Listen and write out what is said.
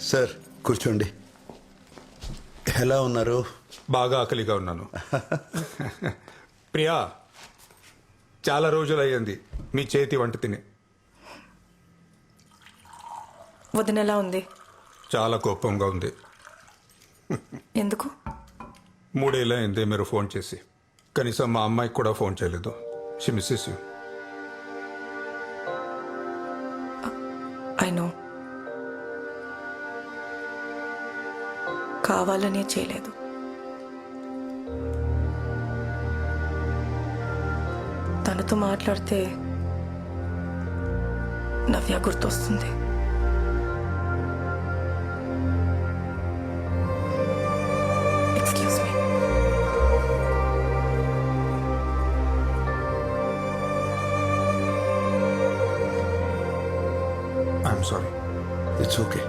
Sir కూర్చోండి. ఎలా ఉన్నారు? బాగా ఆకలిగా ఉన్నాను. ప్రియా చాలా రోజులయ్యింది. మీ చేతి వంట తిని. వదినెలా ఉంది? చాలా కోపంగా ఉంది. ఎందుకు? మూడేళ్ళ అయింది మీరు ఫోన్ చేసి. కనీసం మా అమ్మాయికి కూడా ఫోన్ చేయలేదు. She misses you I know కావాలనే చేయలేదు. తనతో మాట్లాడితే నవ్య గుర్తొస్తుంది. Excuse me I'm sorry it's okay